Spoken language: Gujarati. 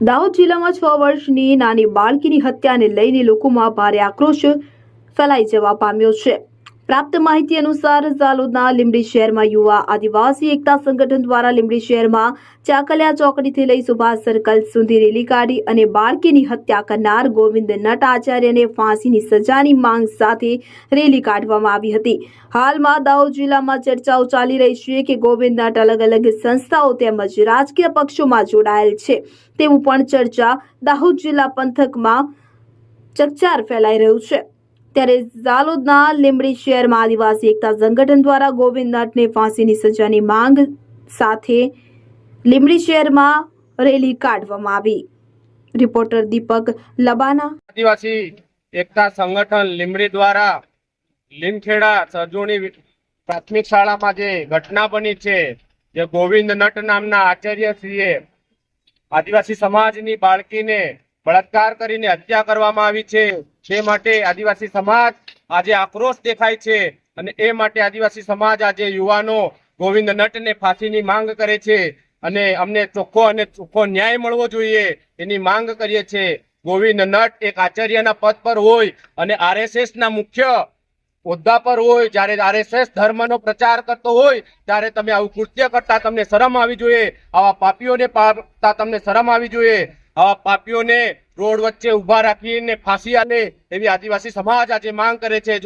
દાહોદ જિલ્લામાં છ વર્ષની નાની બાળકીની હત્યાને લઈને લોકોમાં ભારે આક્રોશ ફેલાઈ જવા પામ્યો છે. પ્રાપ્ત માહિતી અનુસાર ઝાલોદના લીંબડી શહેરમાં યુવા આદિવાસી એકતા સંગઠન દ્વારા લીંબડી શહેરમાં ચાકલિયા ચોકડીથી લઈ સુભાષ સર્કલ સુધી રેલી કાઢી અને બાળકીની હત્યા કરનાર ગોવિંદ નટ આચાર્યને ફાંસીની સજાની માંગ સાથે રેલી કાઢવામાં આવી હતી. હાલમાં દાહોદ જિલ્લામાં ચર્ચાઓ ચાલી રહી છે કે ગોવિંદ નટ અલગ અલગ સંસ્થાઓ તેમજ રાજકીય પક્ષોમાં જોડાયેલ છે. તેવું પણ ચર્ચા દાહોદ જિલ્લા પંથકમાં ચકચાર ફેલાઈ રહ્યું છે. ત્યારે ઝાલોદના લીંબડી શહેરમાં આદિવાસી એકતા સંગઠન દ્વારા ગોવિંદ નટને ફાંસીની સજાની માંગ સાથે લીંબડી શહેરમાં રેલી કાઢવામાં આવી. રિપોર્ટર દીપક લબાના. આદિવાસી એકતા સંગઠન લીમડી દ્વારા લીમખેડા સજોણી પ્રાથમિક શાળામાં જે ઘટના બની છે, જે ગોવિંદ નટ નામના આચાર્યશ્રીએ આદિવાસી સમાજની બાળકીને બળાત્કાર કરીને હત્યા કરવામાં આવી છે. તે માટે આદિવાસી સમાજ આજે આક્રોશ દેખાય છે અને એ માટે આદિવાસી સમાજ આજે યુવાનો ગોવિંદ નટને ફાંસીની માંગ કરે છે અને અમને ચોખ્ખો અને ચોખ્ખો ન્યાય મળવો જોઈએ એની માંગ કરીએ છીએ ગોવિંદ નટ એક આચાર્યના પદ પર હોય અને આરએસએસ ના મુખ્ય હોદ્દા પર હોય, જ્યારે આરએસએસ ધર્મનો પ્રચાર કરતો હોય, ત્યારે તમે આવું કૃત્ય કરતા તમને શરમ આવી જોઈએ. આવા પાપીઓને પાડતા તમને શરમ આવી જોઈએ. આવા પાપીઓને રોડ વચ્ચે ઊભા રાખીને, ફાંસી આલે એવી આદિવાસી સમાજ આજે માંગ કરે છે.